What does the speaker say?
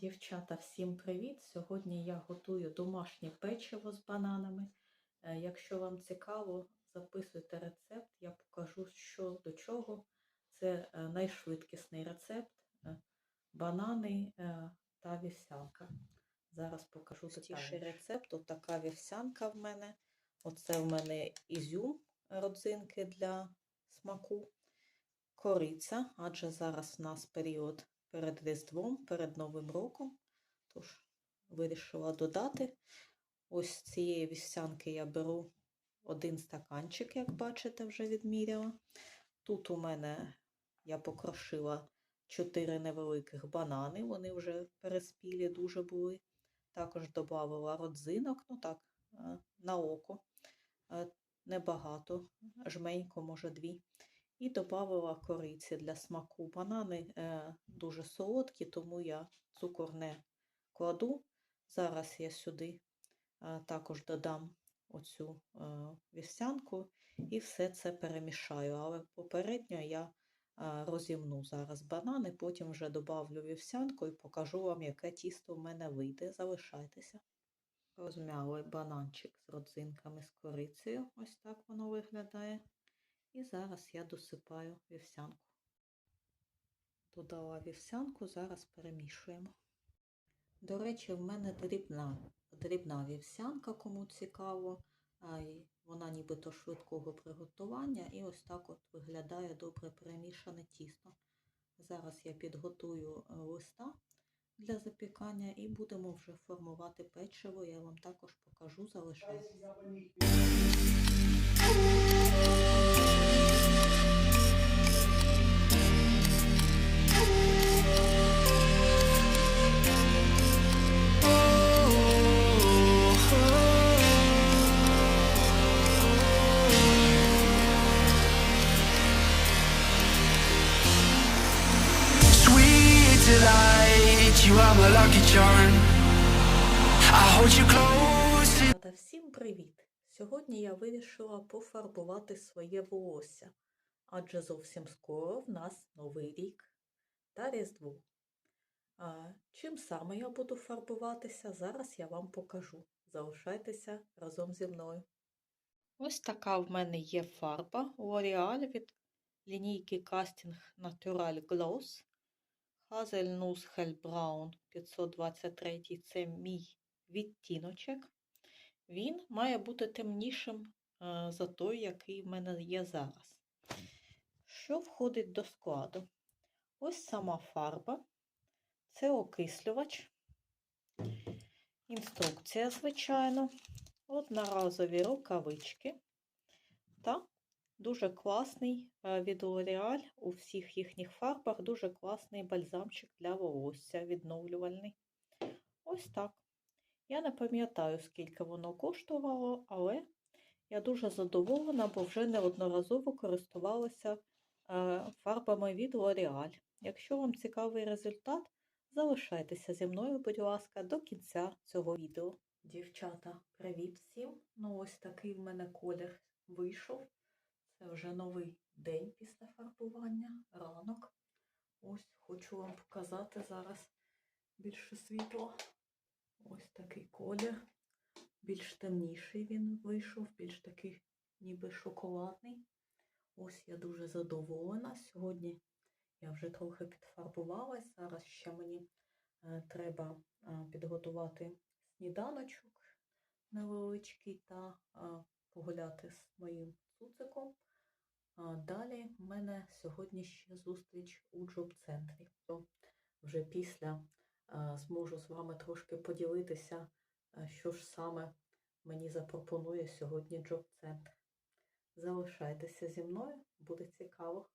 Дівчата, всім привіт! Сьогодні я готую домашнє печиво з бананами. Е, Якщо вам цікаво, записуйте рецепт, я покажу, що до чого. Це е, найшвидкісний рецепт е, банани та вівсянка. Зараз покажу детальніше рецепт. От така вівсянка в мене. Оце в мене ізюм родзинки для смаку, кориця, адже зараз в нас період перед Різдвом, перед Новим роком. Тож вирішила додати. Ось цієї вівсянки я беру один стаканчик, як бачите, вже відміряла. Тут у мене я покрошила 4 невеликих банани, вони вже переспілі дуже були. Також додавала родзинок, ну так, е, на око, е, небагато, жменько, може дві. І додавала кориці для смаку. Банани е, дуже солодкі, тому я цукор не кладу. Зараз я сюди е, також додам оцю е, вівсянку і все це перемішаю. Але попередньо я розімну зараз банани, потім вже додавлю вівсянку і покажу вам, яке тісто в мене вийде. Залишайтеся. Розмяли бананчик з родзинками з корицею. Ось так воно виглядає. І зараз я досипаю вівсянку. Додала вівсянку, зараз перемішуємо. До речі, в мене дрібна, дрібна вівсянка, кому цікаво. Вона нібито швидкого приготування. І ось так от виглядає добре перемішане тісто. Зараз я підготую е, листа для запікання і будемо вже формувати печиво. Я вам також покажу, залишайтеся. Всім привіт! Сьогодні я вирішила пофарбувати своє волосся, адже зовсім скоро в нас Новий рік та Різдво. А чим саме я буду фарбуватися, зараз я вам покажу. Залишайтеся разом зі мною. Ось така в мене є фарба L'Oreal від лінійки Casting Natural Gloss. Hazelnuss Hell Brown 523 це мій відтіночок. Він має бути темнішим е, за той, який в мене є зараз. Що входить до складу? Ось сама фарба, це окислювач, інструкція, звичайно, одноразові рукавички та дуже класний е, від L'Oreal у всіх їхніх фарбах, дуже класний бальзамчик для волосся відновлювальний. Ось так. Я не пам'ятаю, скільки воно коштувало, але я дуже задоволена, бо вже неодноразово користувалася фарбами від L'Oreal. Якщо вам цікавий результат, залишайтеся зі мною, будь ласка, до кінця цього відео. Дівчата, привіт всім! Ну, ось такий в мене колір вийшов. Це вже новий день після фарбування, ранок. Ось хочу вам показати зараз більше світла. Ось такий колір. Більш темніший він вийшов, більш такий ніби шоколадний. Ось я дуже задоволена. Сьогодні я вже трохи підфарбувалась. Зараз ще мені е, треба е, підготувати сніданочок невеличкий та е, погуляти з моїм цуциком. Далі в мене сьогодні ще зустріч у джоб-центрі. То вже після зможу з вами трошки поділитися, що ж саме мені запропонує сьогодні джоб-центр. Залишайтеся зі мною, буде цікаво.